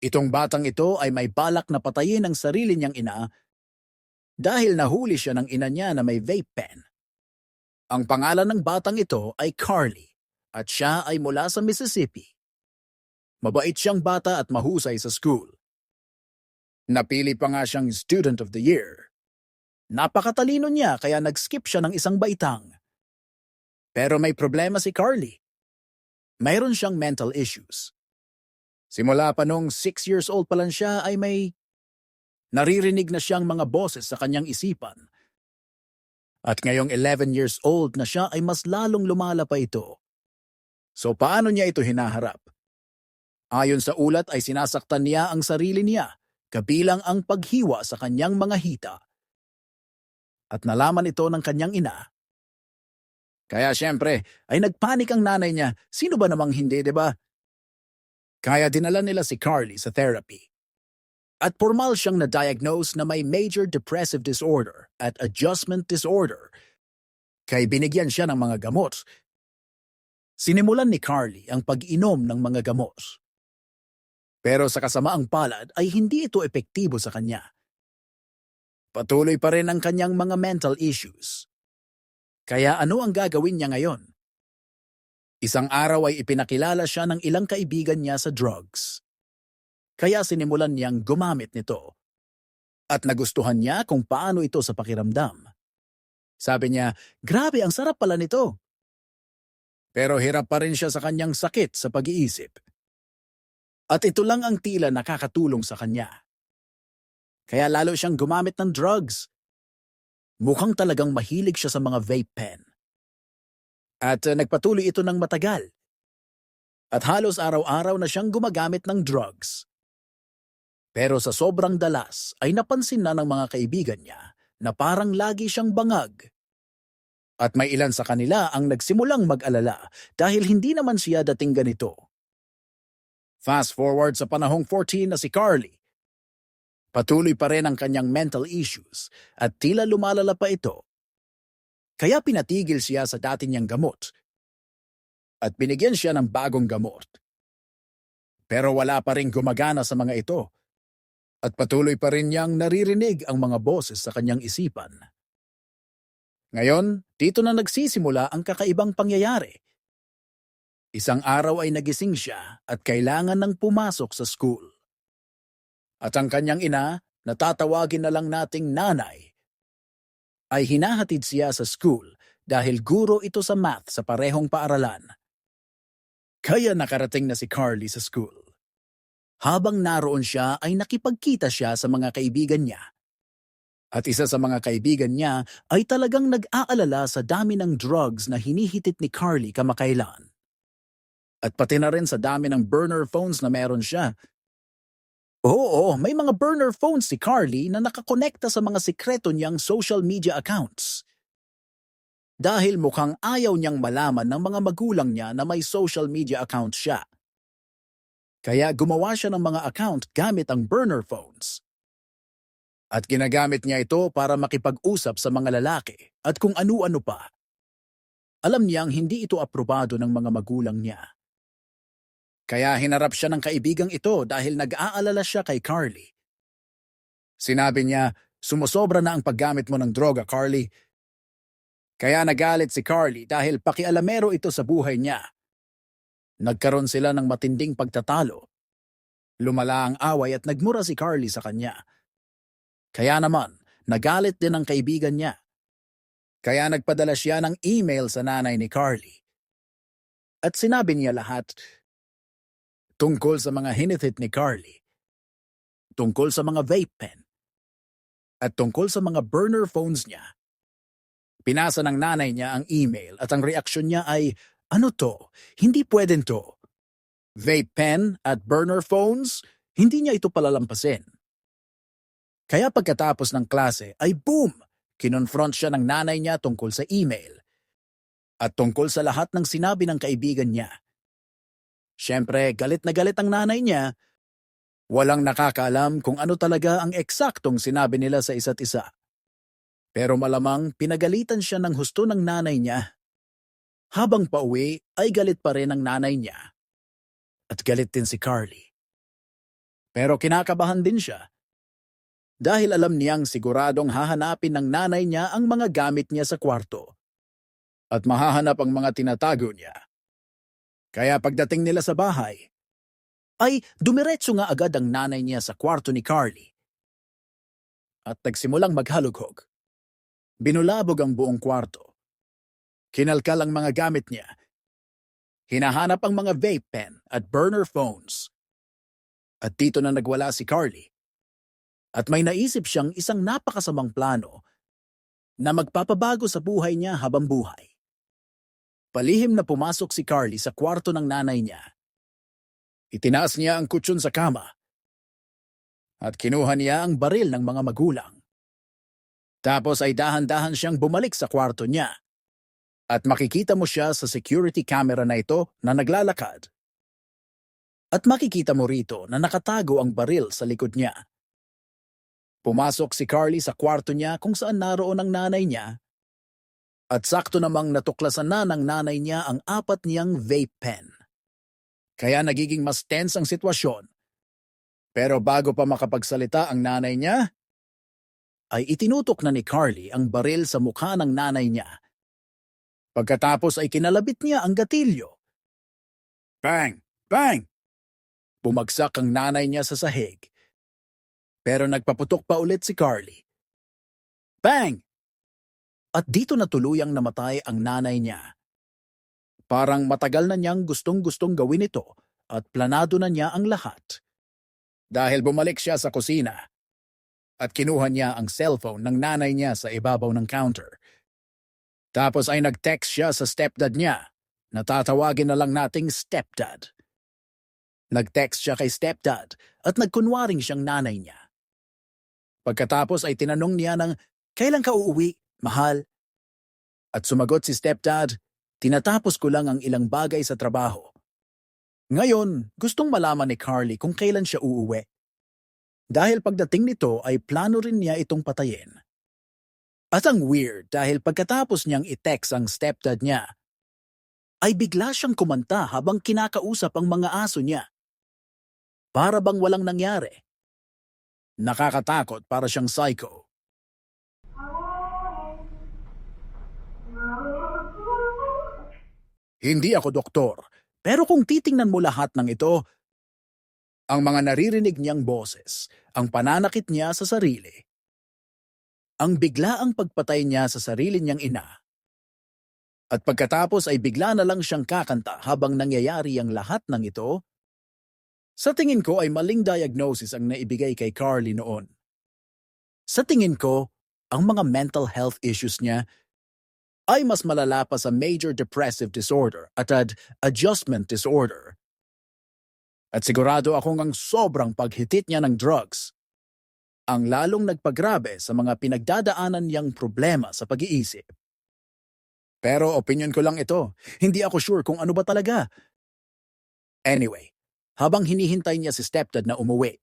Itong batang ito ay may balak na patayin ang sarili niyang ina dahil nahuli siya ng ina niya na may vape pen. Ang pangalan ng batang ito ay Carly at siya ay mula sa Mississippi. Mabait siyang bata at mahusay sa school. Napili pa nga siyang Student of the Year. Napakatalino niya kaya nag-skip siya ng isang baitang. Pero may problema si Carly. Mayroon siyang mental issues. Simula pa nung 6 years old pa lang siya ay may naririnig na siyang mga boses sa kanyang isipan. At ngayong 11 years old na siya ay mas lalong lumala pa ito. So paano niya ito hinaharap? Ayon sa ulat ay sinasaktan niya ang sarili niya, kabilang ang paghiwa sa kanyang mga hita. At nalaman ito ng kanyang ina. Kaya siyempre, ay nagpanik ang nanay niya. Sino ba namang hindi, di ba? Kaya dinala nila si Carly sa therapy. At formal siyang na-diagnose na may major depressive disorder at adjustment disorder. Kaya binigyan siya ng mga gamot. Sinimulan ni Carly ang pag-inom ng mga gamot. Pero sa kasamaang palad ay hindi ito epektibo sa kanya. Patuloy pa rin ang kanyang mga mental issues. Kaya ano ang gagawin niya ngayon? Isang araw ay ipinakilala siya ng ilang kaibigan niya sa drugs. Kaya sinimulan niyang gumamit nito. At nagustuhan niya kung paano ito sa pakiramdam. Sabi niya, grabe ang sarap pala nito. Pero hirap pa rin siya sa kanyang sakit sa pag-iisip. At ito lang ang tila nakakatulong sa kanya. Kaya lalo siyang gumamit ng drugs. Mukhang talagang mahilig siya sa mga vape pen. At uh, nagpatuloy ito ng matagal. At halos araw-araw na siyang gumagamit ng drugs. Pero sa sobrang dalas ay napansin na ng mga kaibigan niya na parang lagi siyang bangag. At may ilan sa kanila ang nagsimulang mag-alala dahil hindi naman siya dating ganito. Fast forward sa panahong 14 na si Carly. Patuloy pa rin ang kanyang mental issues at tila lumalala pa ito. Kaya pinatigil siya sa dati niyang gamot. At binigyan siya ng bagong gamot. Pero wala pa rin gumagana sa mga ito. At patuloy pa rin niyang naririnig ang mga boses sa kanyang isipan. Ngayon, dito na nagsisimula ang kakaibang pangyayari. Isang araw ay nagising siya at kailangan ng pumasok sa school. At ang kanyang ina, natatawagin na lang nating nanay, ay hinahatid siya sa school dahil guro ito sa math sa parehong paaralan. Kaya nakarating na si Carly sa school. Habang naroon siya ay nakipagkita siya sa mga kaibigan niya. At isa sa mga kaibigan niya ay talagang nag-aalala sa dami ng drugs na hinihitit ni Carly kamakailan. At pati na rin sa dami ng burner phones na meron siya. Oo, may mga burner phones si Carly na nakakonekta sa mga sikreto niyang social media accounts. Dahil mukhang ayaw niyang malaman ng mga magulang niya na may social media account siya. Kaya gumawa siya ng mga account gamit ang burner phones. At ginagamit niya ito para makipag-usap sa mga lalaki at kung ano-ano pa. Alam niyang hindi ito aprobado ng mga magulang niya. Kaya hinarap siya ng kaibigang ito dahil nag-aalala siya kay Carly. Sinabi niya, sumusobra na ang paggamit mo ng droga, Carly. Kaya nagalit si Carly dahil pakialamero ito sa buhay niya. Nagkaroon sila ng matinding pagtatalo. Lumala ang away at nagmura si Carly sa kanya. Kaya naman, nagalit din ang kaibigan niya. Kaya nagpadala siya ng email sa nanay ni Carly. At sinabi niya lahat tungkol sa mga hinithit ni Carly, tungkol sa mga vape pen, at tungkol sa mga burner phones niya. Pinasa ng nanay niya ang email at ang reaksyon niya ay, ano to? Hindi pweden to. Vape pen at burner phones? Hindi niya ito palalampasin. Kaya pagkatapos ng klase ay boom! Kinonfront siya ng nanay niya tungkol sa email. At tungkol sa lahat ng sinabi ng kaibigan niya. Siyempre, galit na galit ang nanay niya. Walang nakakaalam kung ano talaga ang eksaktong sinabi nila sa isa't isa. Pero malamang pinagalitan siya ng husto ng nanay niya. Habang pauwi ay galit pa rin ang nanay niya. At galit din si Carly. Pero kinakabahan din siya. Dahil alam niyang siguradong hahanapin ng nanay niya ang mga gamit niya sa kwarto. At mahahanap ang mga tinatago niya. Kaya pagdating nila sa bahay, ay dumiretso nga agad ang nanay niya sa kwarto ni Carly. At nagsimulang maghalughog. Binulabog ang buong kwarto. Kinalkal ang mga gamit niya. Hinahanap ang mga vape pen at burner phones. At dito na nagwala si Carly. At may naisip siyang isang napakasamang plano na magpapabago sa buhay niya habang buhay. Palihim na pumasok si Carly sa kwarto ng nanay niya. Itinaas niya ang kutsyon sa kama. At kinuha niya ang baril ng mga magulang. Tapos ay dahan-dahan siyang bumalik sa kwarto niya. At makikita mo siya sa security camera na ito na naglalakad. At makikita mo rito na nakatago ang baril sa likod niya. Pumasok si Carly sa kwarto niya kung saan naroon ang nanay niya at sakto namang natuklasan na ng nanay niya ang apat niyang vape pen. Kaya nagiging mas tense ang sitwasyon. Pero bago pa makapagsalita ang nanay niya, ay itinutok na ni Carly ang baril sa mukha ng nanay niya. Pagkatapos ay kinalabit niya ang gatilyo. Bang! Bang! Bumagsak ang nanay niya sa sahig. Pero nagpaputok pa ulit si Carly. Bang! At dito na tuluyang namatay ang nanay niya. Parang matagal na niyang gustong-gustong gawin ito at planado na niya ang lahat. Dahil bumalik siya sa kusina at kinuha niya ang cellphone ng nanay niya sa ibabaw ng counter. Tapos ay nag-text siya sa stepdad niya na tatawagin na lang nating stepdad. Nag-text siya kay stepdad at nagkunwaring siyang nanay niya. Pagkatapos ay tinanong niya ng, kailan ka uuwi, mahal? At sumagot si stepdad, tinatapos ko lang ang ilang bagay sa trabaho. Ngayon, gustong malaman ni Carly kung kailan siya uuwi. Dahil pagdating nito ay plano rin niya itong patayin. At ang weird dahil pagkatapos niyang i-text ang stepdad niya, ay bigla siyang kumanta habang kinakausap ang mga aso niya. Para bang walang nangyari. Nakakatakot para siyang psycho. Hindi ako doktor, pero kung titingnan mo lahat ng ito, ang mga naririnig niyang boses, ang pananakit niya sa sarili, ang biglaang pagpatay niya sa sarili niyang ina, at pagkatapos ay bigla na lang siyang kakanta habang nangyayari ang lahat ng ito, sa tingin ko ay maling diagnosis ang naibigay kay Carly noon. Sa tingin ko, ang mga mental health issues niya ay mas malala pa sa major depressive disorder at ad adjustment disorder. At sigurado akong ang sobrang paghitit niya ng drugs ang lalong nagpagrabe sa mga pinagdadaanan niyang problema sa pag-iisip. Pero opinion ko lang ito. Hindi ako sure kung ano ba talaga. Anyway, habang hinihintay niya si stepdad na umuwi,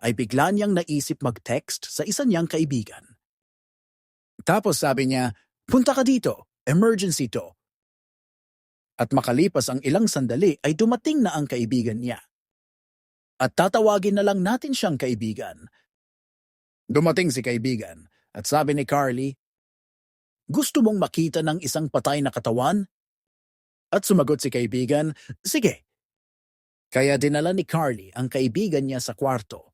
ay bigla niyang naisip mag-text sa isa niyang kaibigan. Tapos sabi niya, punta ka dito, emergency to. At makalipas ang ilang sandali ay dumating na ang kaibigan niya. At tatawagin na lang natin siyang kaibigan. Dumating si kaibigan at sabi ni Carly, Gusto mong makita ng isang patay na katawan? At sumagot si kaibigan, Sige. Kaya dinala ni Carly ang kaibigan niya sa kwarto.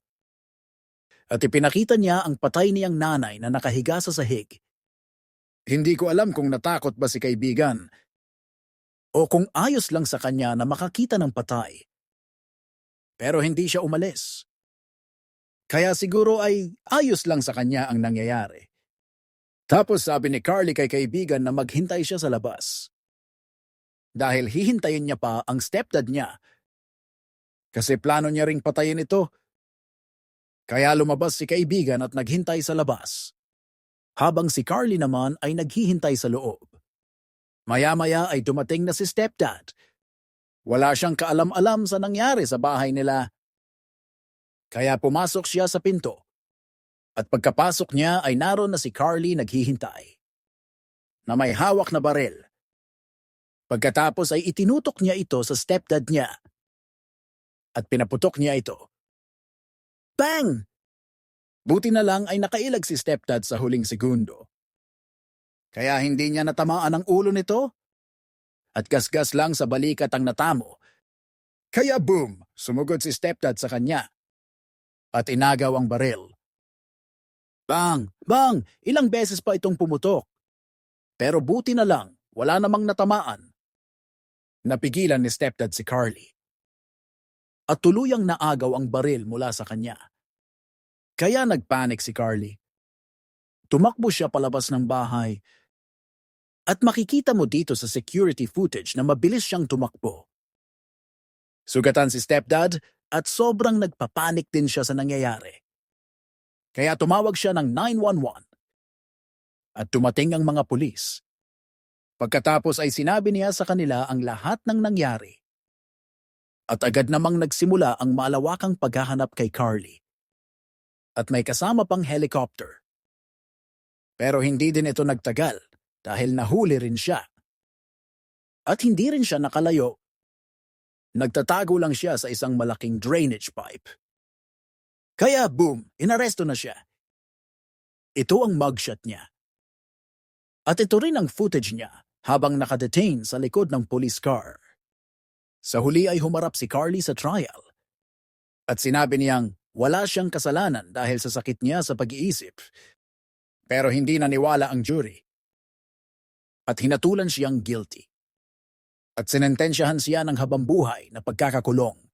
At ipinakita niya ang patay niyang nanay na nakahiga sa sahig. Hindi ko alam kung natakot ba si kaibigan o kung ayos lang sa kanya na makakita ng patay. Pero hindi siya umalis. Kaya siguro ay ayos lang sa kanya ang nangyayari. Tapos sabi ni Carly kay kaibigan na maghintay siya sa labas. Dahil hihintayin niya pa ang stepdad niya. Kasi plano niya ring patayin ito. Kaya lumabas si kaibigan at naghintay sa labas. Habang si Carly naman ay naghihintay sa loob. Maya-maya ay dumating na si stepdad. Wala siyang kaalam-alam sa nangyari sa bahay nila. Kaya pumasok siya sa pinto. At pagkapasok niya ay naroon na si Carly naghihintay. Na may hawak na barel. Pagkatapos ay itinutok niya ito sa stepdad niya. At pinaputok niya ito Bang! Buti na lang ay nakailag si stepdad sa huling segundo. Kaya hindi niya natamaan ang ulo nito at gasgas lang sa balikat ang natamo. Kaya boom, sumugod si stepdad sa kanya at inagaw ang baril. Bang! Bang! Ilang beses pa itong pumutok. Pero buti na lang, wala namang natamaan. Napigilan ni stepdad si Carly. At tuluyang naagaw ang baril mula sa kanya. Kaya nagpanik si Carly. Tumakbo siya palabas ng bahay. At makikita mo dito sa security footage na mabilis siyang tumakbo. Sugatan si stepdad at sobrang nagpapanik din siya sa nangyayari. Kaya tumawag siya ng 911 at tumating ang mga pulis. Pagkatapos ay sinabi niya sa kanila ang lahat ng nangyari. At agad namang nagsimula ang malawakang paghahanap kay Carly. At may kasama pang helicopter. Pero hindi din ito nagtagal dahil nahuli rin siya. At hindi rin siya nakalayo. Nagtatago lang siya sa isang malaking drainage pipe. Kaya boom, inaresto na siya. Ito ang mugshot niya. At ito rin ang footage niya habang nakadetain sa likod ng police car. Sa huli ay humarap si Carly sa trial. At sinabi niyang wala siyang kasalanan dahil sa sakit niya sa pag-iisip. Pero hindi naniwala ang jury. At hinatulan siyang guilty. At sinentensyahan siya ng habambuhay na pagkakakulong.